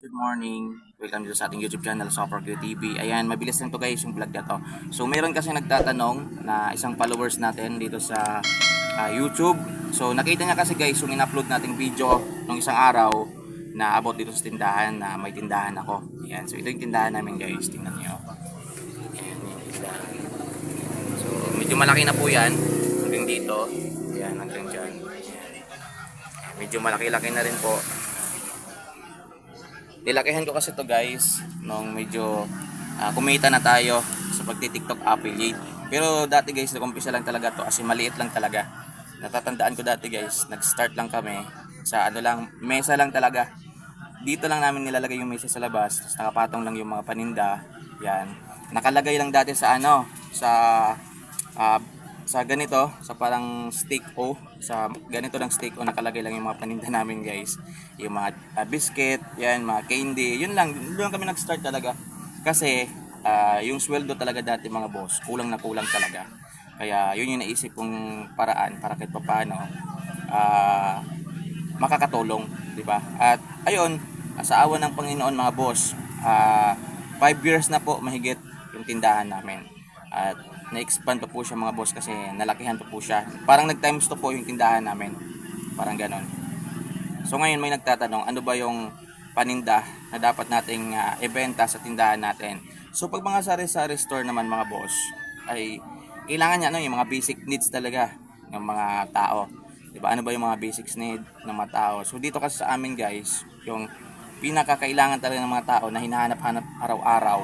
Good morning. Welcome dito sa ating YouTube channel, Super Q TV. Ayan, mabilis lang to guys yung vlog na to. So, meron kasi nagtatanong na isang followers natin dito sa ah, YouTube. So, nakita niya kasi guys yung in-upload nating video nung isang araw na about dito sa tindahan na may tindahan ako. Ayan, so ito yung tindahan namin guys. Tingnan niyo. Ayan. So, medyo malaki na po yan. Hanggang dito. Ayan, hanggang dyan. Ayan. Medyo malaki-laki na rin po. Nilakihan ko kasi to guys nung medyo ah, kumita na tayo sa pagti-TikTok affiliate. Pero dati guys, nag-umpisa lang talaga to kasi maliit lang talaga. Natatandaan ko dati guys, nag-start lang kami sa ano lang, mesa lang talaga. Dito lang namin nilalagay yung mesa sa labas, tapos nakapatong lang yung mga paninda. Yan. Nakalagay lang dati sa ano, sa ah, sa ganito, sa parang steak o, sa ganito lang steak o nakalagay lang yung mga paninda namin guys. Yung mga ah, biscuit, yan, mga candy, yun lang, doon kami nag-start talaga. Kasi ah, yung sweldo talaga dati mga boss, kulang na kulang talaga. Kaya yun yung naisip kong paraan para kahit papaano ah, makakatulong, di ba? At ayun, sa awa ng Panginoon mga boss, 5 years na po mahigit yung tindahan namin. At na-expand pa po siya mga boss kasi nalakihan pa po siya. Parang nag-times to po yung tindahan namin. Parang ganon. So ngayon may nagtatanong, ano ba yung paninda na dapat nating ah, ibenta sa tindahan natin? So pag mga sari-sari store naman mga boss, ay kailangan niya ano, yung mga basic needs talaga ng mga tao. 'Di ba? Ano ba yung mga basics need ng mga tao? So dito kasi sa amin guys, yung pinakakailangan talaga ng mga tao na hinahanap-hanap araw-araw,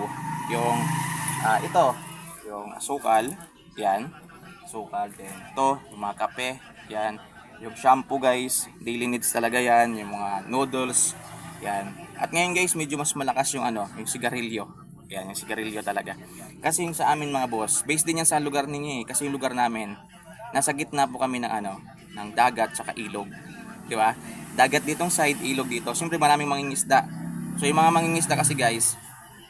yung ah, ito, yung asukal, yan, asukal din. Ito, yung mga kape, yan. Yung shampoo guys, daily needs talaga yan, yung mga noodles, yan. At ngayon guys, medyo mas malakas yung ano, yung sigarilyo. Yan, yung sigarilyo talaga. Kasi yung sa amin mga boss, based din yan sa lugar ninyo eh. Kasi yung lugar namin, nasa gitna po kami ng ano, ng dagat saka ilog. Di ba? Dagat ditong side, ilog dito. Siyempre maraming mangingisda. So yung mga mangingisda kasi guys,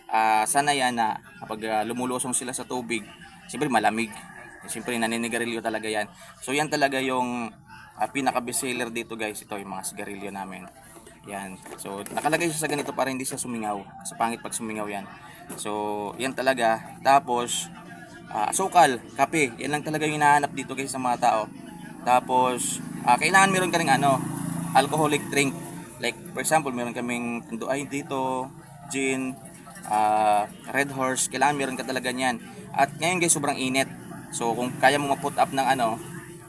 ah sana yan na kapag ah, lumulusong sila sa tubig, siyempre malamig. Siyempre naninigarilyo talaga yan. So yan talaga yung uh, pinaka bestseller dito guys. Ito yung mga sigarilyo namin. Yan. So nakalagay siya sa ganito para hindi siya sumingaw. Sa pangit pag sumingaw yan. So yan talaga. Tapos ah, asukal, kape. Yan lang talaga yung hinahanap dito guys sa mga tao. Tapos ah, kailangan meron ka ring ano, alcoholic drink. Like for example, meron kaming ay dito, gin, ah, red horse, kailangan meron ka talaga niyan. At ngayon guys, sobrang init. So kung kaya mo ma-put up ng ano,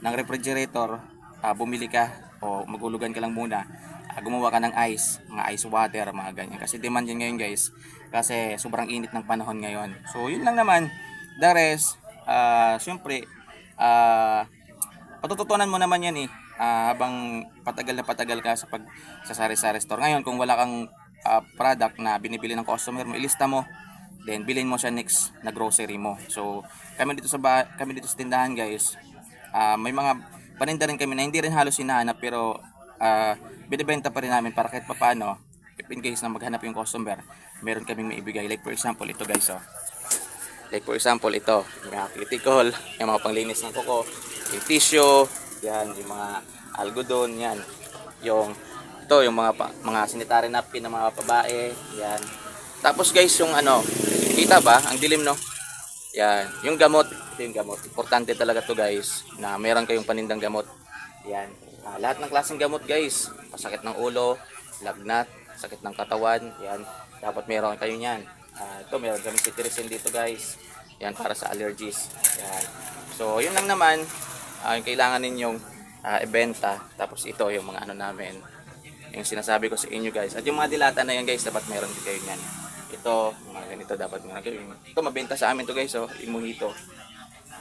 ng refrigerator, ah, bumili ka o magulugan ka lang muna. Ah, gumawa ka ng ice, mga ice water, mga ganyan. Kasi demand yan ngayon guys. Kasi sobrang init ng panahon ngayon. So yun lang naman. The rest, ah, syempre, ah, patututunan mo naman yan eh. Ah, habang patagal na patagal ka sa pag sa sari-sari store. Ngayon, kung wala kang ah, product na binibili ng customer mo, ilista mo. Then bilhin mo siya next na grocery mo. So, kami dito sa kami dito sa tindahan, guys. ah, may mga paninda rin kami na hindi rin halos hinahanap pero ah, binibenta pa rin namin para kahit papaano if in case na maghanap yung customer, meron kaming maibigay. Like for example, ito guys, oh. Like for example, ito, yung mga cuticle, yung mga panglinis ng kuko, yung tissue, yan, yung mga algodon, yan. Yung, ito, yung mga, pa, mga sanitary napkin ng mga babae, yan. Tapos guys, yung ano, kita ba? Ang dilim, no? Yan, yung gamot, ito yung gamot. Importante talaga to guys, na meron kayong panindang gamot. Yan. Ah, lahat ng klaseng gamot guys, pasakit ng ulo, lagnat, sakit ng katawan, yan. Dapat meron kayo niyan. Ah, ito, meron kami cetirizine dito guys. Yan, para sa allergies. Yan. So, yun lang naman, ah, yung kailangan ninyong ah, ibenta. Tapos ito, yung mga ano namin, yung sinasabi ko sa inyo guys. At yung mga dilata na yan guys, dapat meron din kayo niyan. Ito, mga ganito dapat meron kayo. Ito, mabenta sa amin to guys, oh, yung mojito.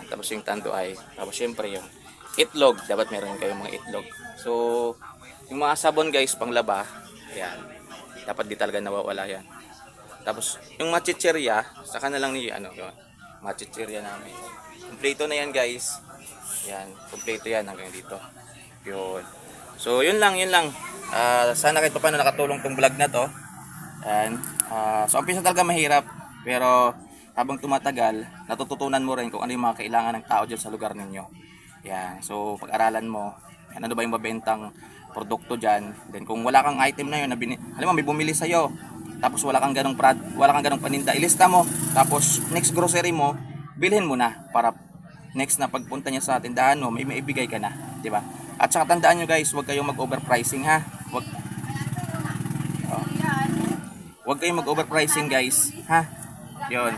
Tapos yung tanduay. Tapos syempre yung itlog. Dapat meron kayong mga itlog. So, yung mga sabon guys, panglaba. Ayan. Dapat di talaga nawawala yan. Tapos, yung machicherya, saka na lang ni, ano, yun. Machicherya namin. Kompleto na yan guys. Yan. Kompleto yan hanggang dito. Yun. So, yun lang, yun lang. Ah, sana kahit pa paano nakatulong tong vlog na to. Yan. Ah, so, umpisa talaga mahirap. Pero, habang tumatagal, natututunan mo rin kung ano yung mga kailangan ng tao dyan sa lugar ninyo. Yan. So, pag-aralan mo, yan, ano ba yung mabentang produkto dyan. Then, kung wala kang item na yun, na bini- alam mo, may bumili sa'yo, tapos wala kang ganong prad, wala kang ganong paninda, ilista mo. Tapos next grocery mo, bilhin mo na para next na pagpunta niya sa tindahan mo, may maibigay ka na, di ba? At saka tandaan nyo guys, huwag kayong mag-overpricing ha. Huwag oh. Huwag kayong mag-overpricing guys, ha? Yun.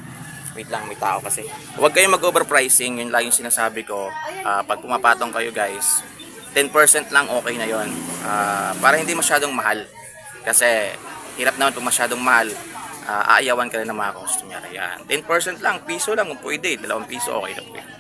Wait lang, may tao kasi. Huwag kayong mag-overpricing, yun lang yung sinasabi ko. Ah, pag pumapatong kayo guys, 10% lang okay na yon Ah, para hindi masyadong mahal. Kasi hirap naman pag masyadong mahal, ah, aayawan ka rin ng mga customer. Yan. 10% lang, piso lang kung pwede. Dalawang piso okay na po.